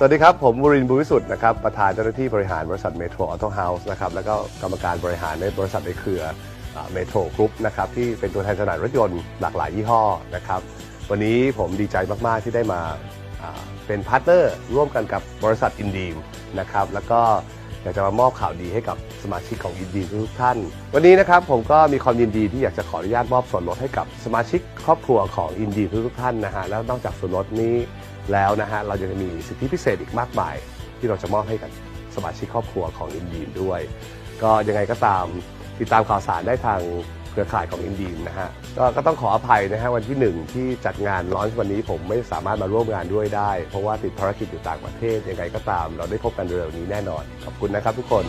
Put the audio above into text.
สวัสดีครับ ผมบุรินทร์บุญวิสุทธ์นะครับ ประธานเจ้าหน้าที่บริหารบริษัทเมโทรออโต้เฮาส์นะครับ แล้วก็กรรมการบริหารในบริษัทในเครือเมโทรกรุ๊ปนะครับ ที่เป็นตัวแทนจำหน่ายรถยนต์หลากหลายยี่ห้อนะครับ วันนี้ผมดีใจมาก ๆ ที่ได้มาเป็นพาร์ทเนอร์ร่วมกันกับบริษัทอินดีมนะครับ แล้วก็อยากจะมามอบข่าวดีให้กับสมาชิกของอินดีมทุกท่าน วันนี้นะครับผมก็มีความยินดีที่อยากจะขออนุญาตมอบส่วนลดให้กับสมาชิกครอบครัวของอินดีมทุกท่านนะฮะ แล้วนอกจากส่วนลดนี้ แล้วนะฮะเรายังมีสิทธิพิเศษอีกมากมาย ที่เราจะมอบให้กับสมาชิกครอบครัวของอินดีมด้วย ก็ยังไงก็ตามติดตามข่าวสารได้ทางเครือข่ายของอินดีมนะฮะก็ก็ต้องขออภัยนะฮะวันที่หนึ่งที่จัดงานร้อนวันนี้ผมไม่สามารถมาร่วมงานด้วยได้ เพราะว่าติดภารกิจอยู่ต่างประเทศยังไงก็ตาม เราได้พบกันเร็วนี้แน่นอนขอบคุณนะครับทุกคน